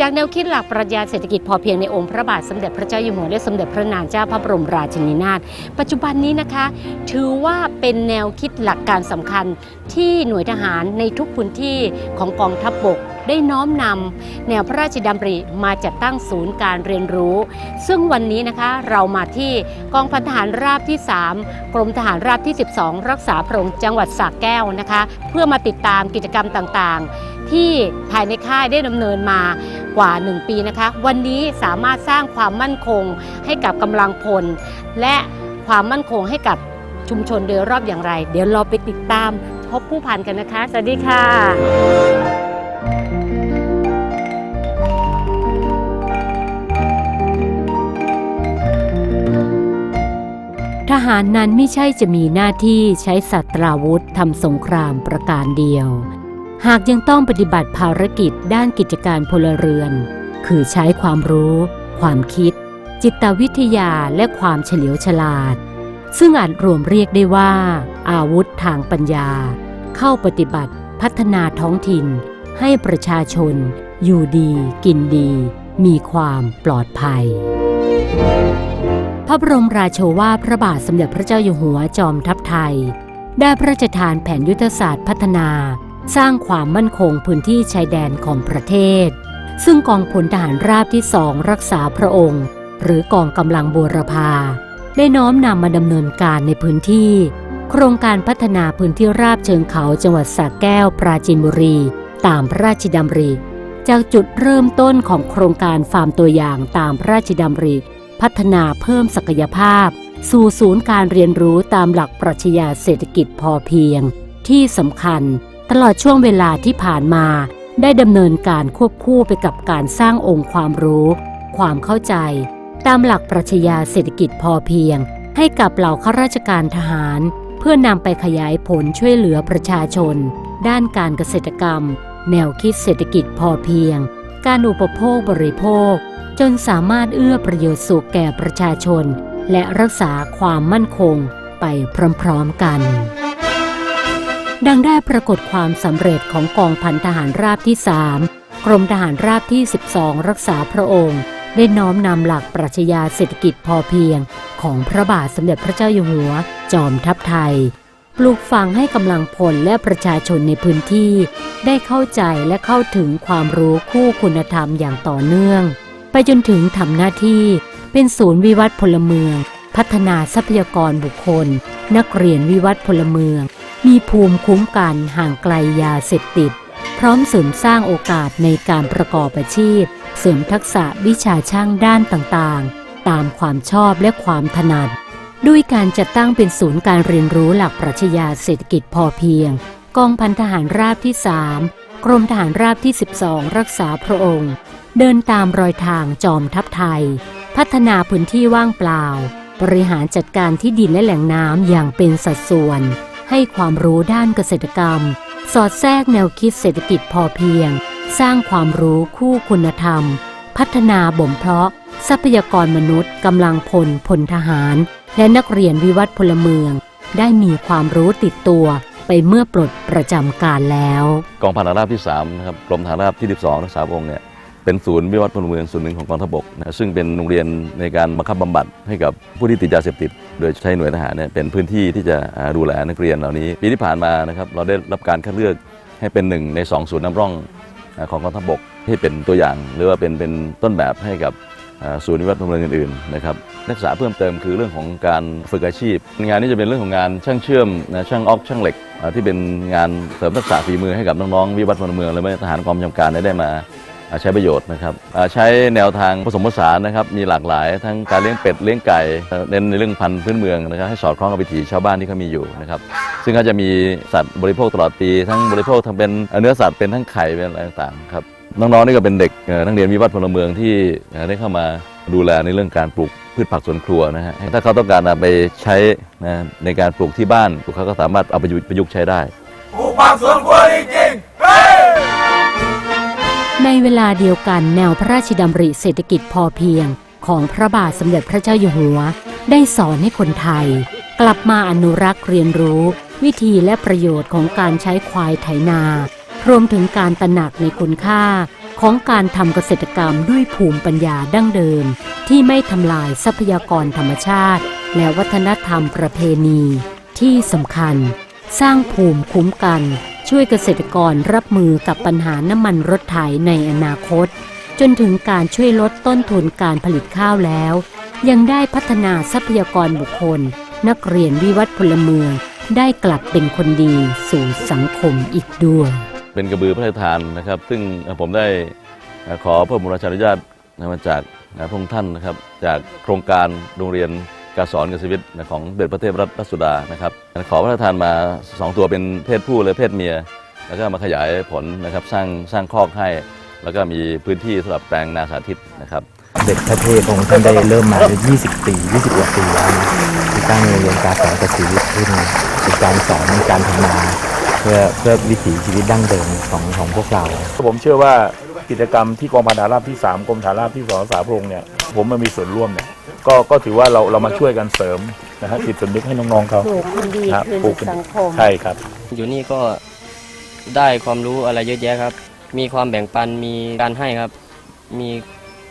จากแนวคิดหลักปรัชญาเศรษฐกิจพอเพียงในองค์พระบาทสมเด็จพระเจ้าอยู่หัวและสมเด็จพระนางเจ้าพระบรมราชินีนาถปัจจุบันนี้นะคะ ถือว่าเป็นแนวคิดหลักการสำคัญที่หน่วยทหารในทุกพื้นที่ของกองทัพบบกได้น้อมนำแนวพระราชดำริมาจัดตั้งศูนย์การเรียนรู้ ซึ่งวันนี้นะคะเรามาที่กองพันทหารราบที่ 3 กรมทหารราบที่ 12 รักษาพระองค์จังหวัดสระแก้วนะคะ เพื่อมาติดตามกิจกรรมต่างๆ ที่ภายในค่ายได้ดำเนินมา กว่า 1 ปีนะคะ วันนี้สามารถสร้างความมั่นคงให้กับกำลังพล และความมั่นคงให้กับชุมชนโดยรอบอย่างไร เดี๋ยวเราไปติดตามพบผู้พันกันนะคะ สวัสดีค่ะทหารนั้นไม่ใช่จะมีหน้าที่ใช้สัตราวุธทำสงครามประการเดียว หากยังต้องปฏิบัติภารกิจด้านกิจการพลเรือน คือใช้ความรู้ ความคิด จิตวิทยาและความเฉลียวฉลาด ซึ่งอาจรวมเรียกได้ว่า อาวุธทางปัญญา เข้าปฏิบัติพัฒนาท้องถิ่น ให้ประชาชน อยู่ดี กินดี มีความปลอดภัย พระบรมราโชวาพระบาทสมเด็จพระเจ้าอยู่หัวจอมทัพไทย ได้พระราชทานแผนยุทธศาสตร์พัฒนา สร้างความมั่นคงพื้นที่ชายแดนของประเทศ ซึ่งกองพลทหารราบที่สองรักษาพระองค์ หรือกองกำลังบูรพา ได้น้อมนำมาดำเนินการในพื้นที่ โครงการพัฒนาพื้นที่ราบเชิงเขาจังหวัดสระแก้วปราจีนบุรี ตามพระราชดำริ จากจุดเริ่มต้นของโครงการฟาร์มตัวอย่างตามพระราชดำริ พัฒนาเพิ่มศักยภาพ สู่ศูนย์การเรียนรู้ตามหลักปรัชญาเศรษฐกิจพอเพียง ที่สำคัญ ตลอดช่วงเวลาที่ผ่านมาได้ดำเนินการควบคู่ไปกับการสร้างองค์ความรู้ ความเข้าใจ ตามหลักปรัชญาเศรษฐกิจพอเพียง ให้กับเหล่าข้าราชการทหาร เพื่อนำไปขยายผลช่วยเหลือประชาชน ด้านการเกษตรกรรม แนวคิดเศรษฐกิจพอเพียง การอุปโภคบริโภค จนสามารถเอื้อประโยชน์สุขแก่ประชาชน และรักษาความมั่นคงไปพร้อมๆกัน ดังได้ปรากฏความสำเร็จของกองพันทหารราบที่3กรมทหารราบที่ 12 รักษาพระองค์ ได้น้อมนำหลักปรัชญาเศรษฐกิจพอเพียง ของพระบาทสมเด็จพระเจ้าอยู่หัว จอมทัพไทย ปลูกฝังให้กำลังพลและประชาชนในพื้นที่ ได้เข้าใจและเข้าถึงความรู้คู่คุณธรรมอย่างต่อเนื่อง ไปจนถึงทำหน้าที่เป็นศูนย์วิวัฒน์พลเมือง พัฒนาทรัพยากรบุคคล นักเรียนวิวัฒน์พลเมือง มีภูมิคุ้มกันห่างไกลยาเสพติด พร้อมเสริมสร้างโอกาสในการประกอบอาชีพ เสริมทักษะวิชาช่างด้านต่างๆ ตามความชอบและความถนัด ด้วยการจัดตั้งเป็นศูนย์การเรียนรู้หลักปรัชญาเศรษฐกิจพอเพียง กองพันทหารราบที่ 3 กรมทหารราบที่ 12 รักษาพระองค์ เดินตามรอยทางจอมทัพไทย พัฒนาพื้นที่ว่างเปล่า บริหารจัดการที่ดินและแหล่งน้ำอย่างเป็นสัดส่วน ให้ความรู้ด้านเกษตรกรรม สอดแทรกแนวคิดเศรษฐกิจพอเพียง สร้างความรู้คู่คุณธรรม พัฒนาบ่มเพาะ ทรัพยากรมนุษย์กำลังพลพลทหาร และนักเรียนวิวัฒน์พลเมือง ได้มีความรู้ติดตัวไปเมื่อปลดประจำการแล้ว กองพันาราบที่3นะครับกรมทหารราบที่ 12รักษาพระองค์เนี่ย เป็นศูนย์วิวัฒน์พลเมืองส่วนหนึ่งของกองทัพบกนะซึ่งเป็นโรงเรียนในการบังคับบำบัดให้กับผู้ที่ติดยาเสพติด โดยใช้หน่วยทหารเนี่ยเป็นพื้นที่ที่จะดูแลนักเรียนเหล่านี้ ปีที่ผ่านมานะครับเราได้รับการคัดเลือกให้เป็นหนึ่งใน 2 ศูนย์นำร่องของกองทัพบกที่เป็นตัวอย่าง หรือว่าเป็นเป็นต้นแบบให้กับศูนย์วิวัฒน์พลเมืองอื่นๆนะครับนักศึกษาเพิ่มเติมคือเรื่องของการฝึกอาชีพ งานนี้จะเป็นเรื่องของงานช่างเชื่อมนะช่างออกช่างเหล็ก ที่เป็นงานเสริมทักษะฝีมือให้กับน้องๆวิวัฒน์พลเมืองและไม่ทหารกองจำการได้มา ใช้ประโยชน์นะครับใช้แนวทางผสมผสานนะครับมีหลากหลาย ทั้งการเลี้ยงเป็ดเลี้ยงไก่เน้นในเรื่องพันธุ์พื้นเมืองนะครับให้สอดคล้องกับวิถีชาวบ้านที่เขามีอยู่นะครับซึ่งก็จะมีสัตว์บริโภคตลอดปี ทั้งบริโภคทั้งเป็นเนื้อสัตว์เป็นทั้งไข่เป็นอะไรต่างๆครับน้องๆนี่ก็เป็นเด็กนักเรียนวิวัฒน์พลเมืองที่ได้เข้ามาดูแลในเรื่องการปลูกพืชผักสวนครัวนะฮะถ้าเขาต้องการไปใช้นะในการปลูกที่บ้านเขาก็สามารถเอาไปประยุกต์ใช้ได้ปลูกผักสวนครัวจริง ในเวลาเดียวกันแนวพระราชดำริเศรษฐกิจพอเพียง ของพระบาทสมเด็จพระเจ้าอยู่หัว ได้สอนให้คนไทย กลับมาอนุรักษ์เรียนรู้ วิธีและประโยชน์ของการใช้ควายไถนา รวมถึงการตระหนักในคุณค่า ของการทำเกษตรกรรมด้วยภูมิปัญญาดั้งเดิม ที่ไม่ทำลายทรัพยากรธรรมชาติ และวัฒนธรรมประเพณี ที่สำคัญ สร้างภูมิคุ้มกัน ช่วยเกษตรกรรับมือกับปัญหาน้ำมันรถไถในอนาคต จนถึงการช่วยลดต้นทุนการผลิตข้าวแล้ว ยังได้พัฒนาทรัพยากรบุคคล นักเรียนวิวัฒน์พลเมือง ได้กลับเป็นคนดีสู่สังคมอีกด้วย เป็นกระบือพระราชทานนะครับ ซึ่งผมได้ขอพระบรมราชานุญาตมาจากพระองค์ท่านนะครับ จากโครงการโรงเรียน การสอนการชีวิตของเด็จพระเทพรัตนราชสุดานะครับขอพระราชทานมา 2 ตัวเป็นเพศผู้และเพศเมีย แล้วก็มาขยายผลนะครับสร้างสร้างคอกให้ แล้วก็มีพื้นที่สำหรับแปลงนาสาธิตนะครับ เด็กพระเทพองค์ท่านได้เริ่มมา20 ปี 20กว่าปีแล้วนะที่ตั้งโรงเรียนการสอนกษีวิทย์ขึ้นเป็นการสอนการทำนาเพื่อเพื่อวิถีชีวิตดั้งเดิมของของพวกเรา ผมเชื่อว่ากิจกรรมที่กองพันฐานราบที่ 3กรมฐานราบที่สองสาพระองค์เนี่ยผมมามีส่วนร่วมเนี่ย ก็ก็ถือว่าเราเรามาช่วยกันเสริมนะฮะจิตสำนึกให้น้องๆเขาปลูกคนดีครับคืนปลูกสังคม ใช่ครับ อยู่นี่ก็ได้ความรู้อะไรเยอะแยะครับ มีความแบ่งปันมีการให้ครับ มี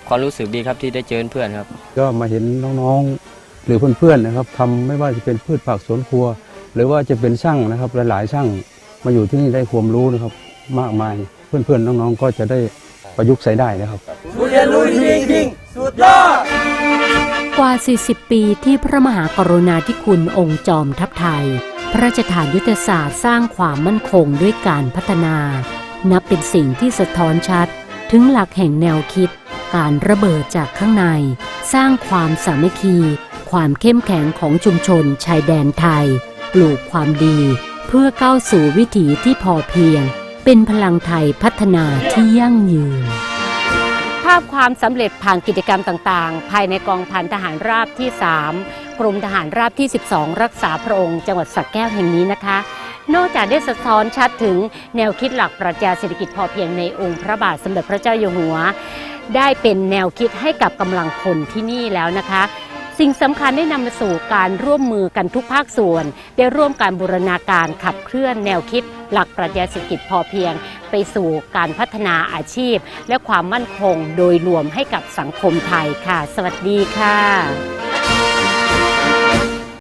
ความรู้สึกดีครับที่ได้เจอเพื่อนครับ ก็มาเห็นน้องๆ หรือเพื่อนๆนะครับทำไม่ว่าจะเป็นพืชผักสวนครัว หรือว่าจะเป็นช่างนะครับ หลายๆช่างมาอยู่ที่นี่ได้ความรู้นะครับ มากมายเพื่อนๆน้องๆก็จะได้ประยุกต์ใช้ได้นะครับเรียนรู้จริงๆสุดยอด กว่า 40 ปีที่พระมหากรุณาธิคุณองค์จอมทัพไทย พระราชทานยุทธศาสตร์สร้างความมั่นคงด้วยการพัฒนา นับเป็นสิ่งที่สะท้อนชัด ถึงหลักแห่งแนวคิด การระเบิดจากข้างใน สร้างความสามัคคี ความเข้มแข็งของชุมชนชายแดนไทย ปลูกความดี เพื่อก้าวสู่วิถีที่พอเพียง เป็นพลังไทยพัฒนาที่ยั่งยืนาพความสำเร็จผ่านกิจกรรมต่างๆ ภายในกองพันทหารราบที่ 3 กรมทหารราบที่ 12 รักษาพระองค์จังหวัดสักแก้วแห่งนี้นะคะ นอกจากได้สะท้อนชัดถึงแนวคิดหลักปรัชญาเศรษฐกิจพอเพียงในองค์พระบาทสมเด็จพระเจ้าอยู่หัว ได้เป็นแนวคิดให้กับกำลังคนที่นี่แล้วนะคะ สิ่งสำคัญได้นำมาสู่การร่วมมือกันทุกภาคส่วน ได้ร่วมการบูรณาการขับเคลื่อนแนวคิด หลักปรัชญาเศรษฐกิจพอเพียง ไปสู่การพัฒนาอาชีพ และความมั่นคงโดยรวมให้กับสังคมไทยค่ะ สวัสดีค่ะ